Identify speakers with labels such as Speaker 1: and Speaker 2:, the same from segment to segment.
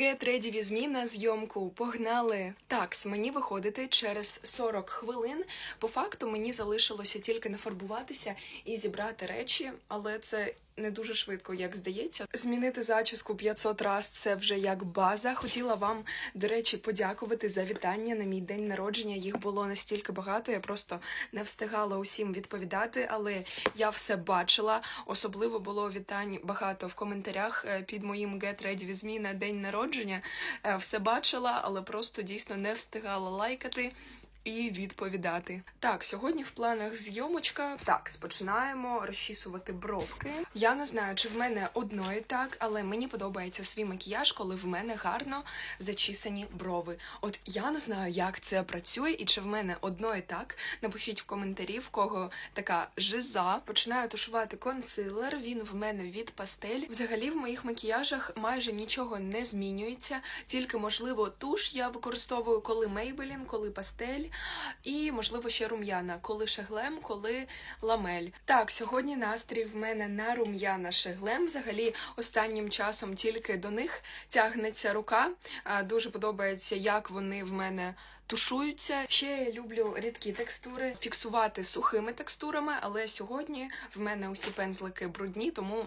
Speaker 1: Ready with на зйомку. Погнали. Так, мені виходити через 40 хвилин. По факту мені залишилося тільки нафарбуватися і зібрати речі, але це не дуже швидко, як здається. Змінити зачіску 500 раз це вже як база. Хотіла вам, до речі, подякувати за вітання на мій день народження. Їх було настільки багато. Я просто не встигала усім відповідати, але я все бачила. Особливо було вітань багато в коментарях е, під моїм Get Ready With Me на день народження. Е, Все бачила, але просто дійсно не встигала лайкати. І відповідати. Так, сьогодні в планах зйомочка. Так, починаємо розчісувати бровки. Я не знаю, чи в мене одно і так, але мені подобається свій макіяж, коли в мене гарно зачісані брови. От я не знаю, як це працює, і чи в мене одно і так. Напишіть в коментарі, в кого така жиза. Починаю тушувати консилер. Він в мене від пастель. Взагалі в моїх макіяжах майже нічого не змінюється, тільки можливо туш я використовую коли Maybelline, коли пастель, і можливо ще рум'яна, коли шеглем, коли ламель. Так, сьогодні настрій в мене на рум'яна шеглем. Взагалі, останнім часом тільки до них тягнеться рука. Дуже подобається, як вони в мене. Тушуються. Ще я люблю рідкі текстури, фіксувати сухими текстурами, але сьогодні в мене усі пензлики брудні, тому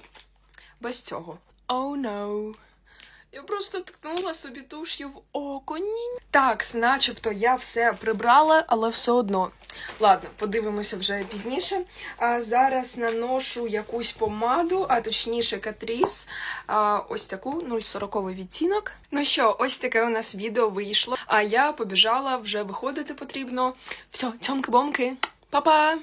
Speaker 1: без цього. Oh no. Я просто ткнула собі туш'ю в око. Ні. Так, начебто я все прибрала, але все одно. Ладно, подивимося вже пізніше. А зараз наношу якусь помаду, а точніше катріс. А, ось таку 040 відтінок. Ну що, ось таке у нас відео вийшло. А я побіжала, вже виходити потрібно. Все, цьомки-бомки, па-па!